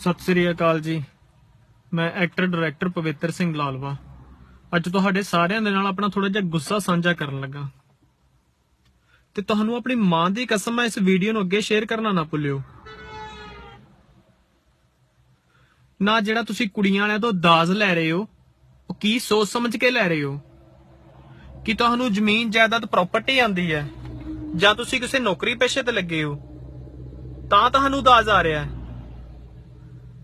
ਸਤਿ ਸ੍ਰੀ ਅਕਾਲ ਜੀ। ਮੈਂ actor director ਪਵਿੱਤਰ ਸਿੰਘ ਲਾਲਵਾ। ਅੱਜ ਤੁਹਾਡੇ ਸਾਰਿਆਂ ਦੇ ਨਾਲ ਆਪਣਾ ਥੋੜਾ ਜਿਹਾ ਗੁੱਸਾ ਸਾਂਝਾ ਕਰਨ ਲੱਗਾ। ਤੇ ਤੁਹਾਨੂੰ ਆਪਣੀ ਮਾਂ ਦੀ ਕਸਮ ਹੈ ਇਸ ਵੀਡੀਓ ਨੂੰ ਅੱਗੇ ਸ਼ੇਅਰ ਕਰਨਾ ਨਾ ਭੁੱਲਿਓ। ਨਾ ਜਿਹੜਾ ਤੁਸੀਂ ਕੁੜੀਆਂ ਵਾਲਿਆਂ ਤੋਂ ਦਾਜ ਲੈ ਰਹੇ ਹੋ, ਉਹ ਕੀ ਸੋਚ ਸਮਝ ਕੇ ਲੈ ਰਹੇ ਹੋ? ਕਿ ਤੁਹਾਨੂੰ ਜ਼ਮੀਨ ਜਾਇਦਾਦ ਪ੍ਰਾਪਰਟੀ ਆਂਦੀ ਹੈ, ਜਾਂ ਤੁਸੀਂ ਕਿਸੇ ਨੌਕਰੀ ਪੇਸ਼ੇ ਤੇ ਲੱਗੇ ਹੋ, ਤਾਂ ਤੁਹਾਨੂੰ ਦਾਜ ਆ ਰਿਹਾ ਹੈ।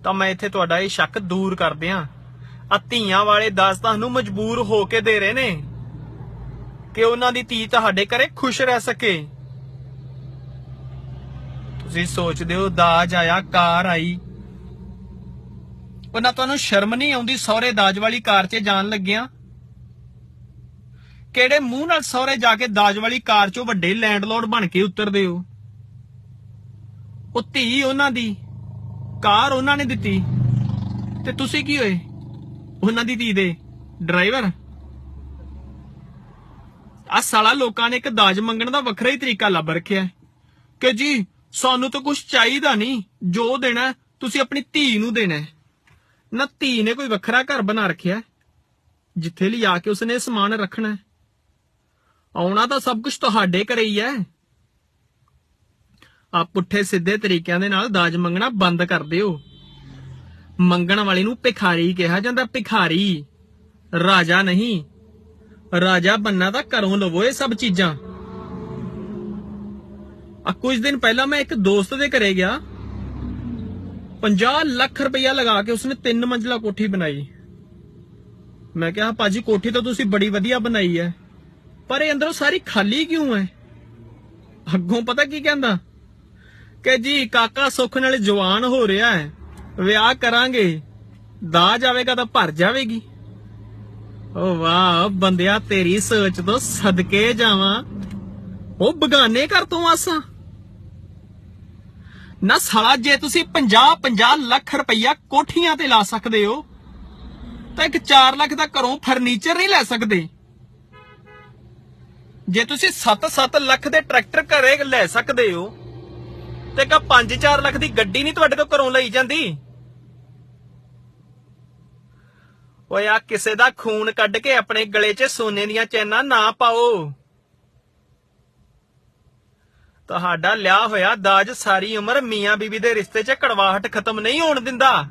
ਤਾਂ ਮੈਂ ਇੱਥੇ ਤੁਹਾਡਾ ਇਹ ਸ਼ੱਕ ਦੂਰ ਕਰ ਦਿਆਂ ਆ ਧੀਆਂ ਵਾਲੇ ਦਾਸ ਤੁਹਾਨੂੰ ਮਜਬੂਰ ਹੋ ਕੇ ਦੇ ਰਹੇ ਨੇ। ਕਿ ਉਹਨਾਂ ਦੀ ਧੀ ਤੁਹਾਡੇ ਘਰੇ ਖੁਸ਼ ਰਹਿ ਸਕੇ। ਤੁਸੀਂ ਸੋਚਦੇ ਹੋ, ਦਾਜ ਆਇਆ, ਕਾਰ ਆਈ। ਉਹਨਾਂ ਤੁਹਾਨੂੰ ਸ਼ਰਮ ਨਹੀਂ ਆਉਂਦੀ, ਸਹੁਰੇ ਦਾਜ ਵਾਲੀ ਕਾਰ 'ਚ ਜਾਣ ਲੱਗਿਆਂ? ਕਿਹੜੇ ਮੂੰਹ ਨਾਲ ਸਹੁਰੇ ਜਾ ਕੇ ਦਾਜ ਵਾਲੀ ਕਾਰ 'ਚੋਂ ਵੱਡੇ ਲੈਂਡਲੋਰਡ ਬਣ ਕੇ ਉਤਰਦੇ ਹੋ? ਉਹ ਧੀ ਉਹਨਾਂ ਦੀ ਕਾਰ ਉਹਨਾਂ ਨੇ ਦਿੱਤੀ। ਤੇ ਤੁਸੀਂ ਕੀ ਹੋਏ? ਉਹਨਾਂ ਦੀ ਧੀ ਦੇ ਡਰਾਈਵਰ? ਆ ਸਾਲਾ ਲੋਕਾਂ ਨੇ ਇੱਕ ਦਾਜ ਮੰਗਣ ਦਾ ਵੱਖਰਾ ਹੀ ਤਰੀਕਾ ਲੱਭ ਰੱਖਿਆ ਕਿ ਜੀ, ਸਾਨੂੰ ਤਾਂ ਕੁਝ ਚਾਹੀਦਾ ਨਹੀਂ, ਜੋ ਦੇਣਾ ਤੁਸੀਂ ਆਪਣੀ ਧੀ ਨੂੰ ਦੇਣਾ ਨਾ ਧੀ ਨੇ ਕੋਈ ਵੱਖਰਾ ਘਰ ਬਣਾ ਰੱਖਿਆ ਜਿੱਥੇ ਲਿਆ ਕੇ ਉਸਨੇ ਸਮਾਨ ਰੱਖਣਾ ਆਉਣਾ ਤਾਂ ਸਭ ਕੁਝ ਤੁਹਾਡੇ ਘਰੇ ਹੀ ਹੈ। ਆ ਪੁੱਠੇ ਸਿੱਧੇ ਤਰੀਕਿਆਂ ਦੇ ਨਾਲ ਦਾਜ ਮੰਗਣਾ ਬੰਦ ਕਰ ਦਿਓ। ਮੰਗਣ ਵਾਲੇ ਨੂੰ ਭਿਖਾਰੀ ਕਿਹਾ ਜਾਂਦਾ ਭਿਖਾਰੀ। ਰਾਜਾ ਨਹੀਂ। ਰਾਜਾ ਬੰਨਾ ਤਾਂ ਘਰੋਂ ਲਵੋ ਇਹ ਸਭ ਚੀਜ਼ਾਂ। ਆ ਕੁਝ ਦਿਨ ਪਹਿਲਾਂ ਮੈਂ ਇੱਕ ਦੋਸਤ ਦੇ ਘਰੇ ਗਿਆ। 50 ਲੱਖ ਰੁਪਇਆ ਲਗਾ ਕੇ ਉਸਨੇ ਤਿੰਨ ਮੰਜ਼ਲਾ ਕੋਠੀ ਬਣਾਈ। ਮੈਂ ਕਿਹਾ, ਭਾਜੀ, ਕੋਠੀ ਤਾਂ ਤੁਸੀਂ ਬੜੀ ਵਧੀਆ ਬਣਾਈ ਹੈ। ਪਰ ਇਹ ਅੰਦਰੋਂ ਸਾਰੀ ਖਾਲੀ ਕਿਉਂ ਹੈ? ਅੱਗੋਂ ਪਤਾ ਕੀ ਕਹਿੰਦਾ? ਕਿ ਜੀ ਕਾਕਾ ਸੁੱਖ ਨਾਲ ਜਵਾਨ ਹੋ ਰਿਹਾ ਹੈ, ਵਿਆਹ ਕਰਾਂਗੇ, ਦਾਜ ਆਵੇਗਾ ਤਾਂ ਭਰ ਜਾਵੇਗੀ। ਓ ਵਾਹ ਬੰਦਿਆ, ਤੇਰੀ ਸੋਚ ਤੋਂ ਸਦਕੇ ਜਾਵਾਂ। ਉਹ ਬਗਾਨੇ ਕਰ ਤੋਂ ਆਸਾਂ। ਨਾ ਸਾਲਾ, ਜੇ ਤੁਸੀਂ 50 50 ਲੱਖ ਰੁਪਈਆ ਕੋਠੀਆਂ ਤੇ ਲਾ ਸਕਦੇ ਹੋ, ਤਾਂ ਇੱਕ 4 ਲੱਖ ਦਾ ਘਰੋਂ ਫਰਨੀਚਰ ਨਹੀਂ ਲੈ ਸਕਦੇ। ਜੇ ਤੁਸੀਂ 7-7 ਲੱਖ ਦੇ ਟਰੈਕਟਰ ਘਰੇ ਲੈ ਸਕਦੇ ਹੋ ਤੇ ਕਾ 5-4 ਲੱਖ ਦੀ ਗੱਡੀ ਨਹੀਂ ਤੁਹਾਡੇ ਤੋਂ ਘਰੋਂ ਲਈ ਜਾਂਦੀ? ਓਏ ਆ ਕਿਸੇ ਦਾ ਖੂਨ ਕੱਢ ਕੇ ਆਪਣੇ ਗਲੇ 'ਚ ਸੋਨੇ ਦੀਆਂ ਚੈਨਾਂ ਨਾ ਪਾਓ। ਤੁਹਾਡਾ ਲਿਆ ਹੋਇਆ ਦਾਜ ਸਾਰੀ ਉਮਰ ਮੀਆਂ ਬੀਬੀ ਦੇ ਰਿਸ਼ਤੇ 'ਚ ਕੜਵਾਹਟ ਖਤਮ ਨਹੀਂ ਹੋਣ ਦਿੰਦਾ।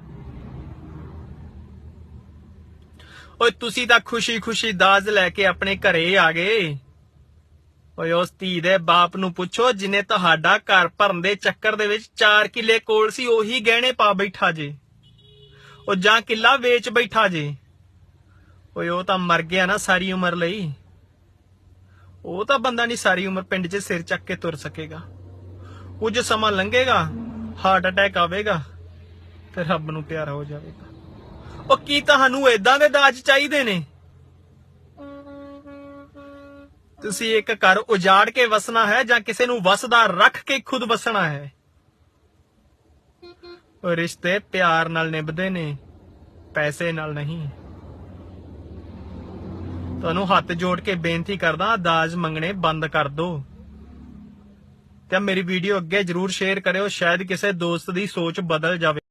ਓਏ ਤੁਸੀਂ ਤਾਂ ਖੁਸ਼ੀ-ਖੁਸ਼ੀ ਦਾਜ ਲੈ ਕੇ ਆਪਣੇ ਘਰੇ ਆ ਗਏ। ਓਏ ਉਸ ਧੀ ਦੇ ਬਾਪ ਨੂੰ ਪੁੱਛੋ, ਜਿਨੇ ਤੁਹਾਡਾ ਘਰ ਭਰਨ ਦੇ ਚੱਕਰ ਦੇ ਵਿੱਚ 4 ਕਿੱਲੇ ਕੋਲ ਸੀ, ਉਹੀ ਗਹਿਣੇ ਪਾ ਬੈਠਾ ਜੇ। ਉਹ ਜਾਂ ਕਿੱਲਾ ਵੇਚ ਬੈਠਾ ਜੇ। ਓਏ ਉਹ ਤਾਂ ਮਰ ਗਿਆ ਨਾ ਸਾਰੀ ਉਮਰ ਲਈ। ਉਹ ਤਾਂ ਬੰਦਾ ਨਹੀਂ ਸਾਰੀ ਉਮਰ ਪਿੰਡ 'ਚ ਸਿਰ ਚੱਕ ਕੇ ਤੁਰ ਸਕੇਗਾ। ਕੁਝ ਸਮਾਂ ਲੰਘੇਗਾ ਹਾਰਟ ਅਟੈਕ ਆਵੇਗਾ, ਤੇ ਰੱਬ ਨੂੰ ਪਿਆਰਾ ਹੋ ਜਾਵੇਗਾ। ਉਹ ਕੀ ਤੁਹਾਨੂੰ ਏਦਾਂ ਦੇ ਦਾਜ ਚਾਹੀਦੇ ਨੇ? ਤੁਸੀਂ ਇੱਕ ਘਰ ਉਜਾੜ ਕੇ ਵਸਣਾ ਹੈ ਜਾਂ ਕਿਸੇ ਨੂੰ ਵਸਦਾ ਰੱਖ ਕੇ ਖੁਦ ਵਸਣਾ ਹੈ? ਉਹ ਰਿਸ਼ਤੇ ਪਿਆਰ ਨਾਲ ਨਿਭਦੇ ਨੇ, ਪੈਸੇ ਨਾਲ ਨਹੀਂ। ਤੁਹਾਨੂੰ ਹੱਥ ਜੋੜ ਕੇ ਬੇਨਤੀ ਕਰਦਾ, ਦਾਜ ਮੰਗਣੇ ਬੰਦ ਕਰ ਦਿਓ ਤੇ ਮੇਰੀ ਵੀਡੀਓ ਅੱਗੇ ਜਰੂਰ ਸ਼ੇਅਰ ਕਰਿਓ, ਸ਼ਾਇਦ ਕਿਸੇ ਦੋਸਤ ਦੀ ਸੋਚ ਬਦਲ ਜਾਵੇ।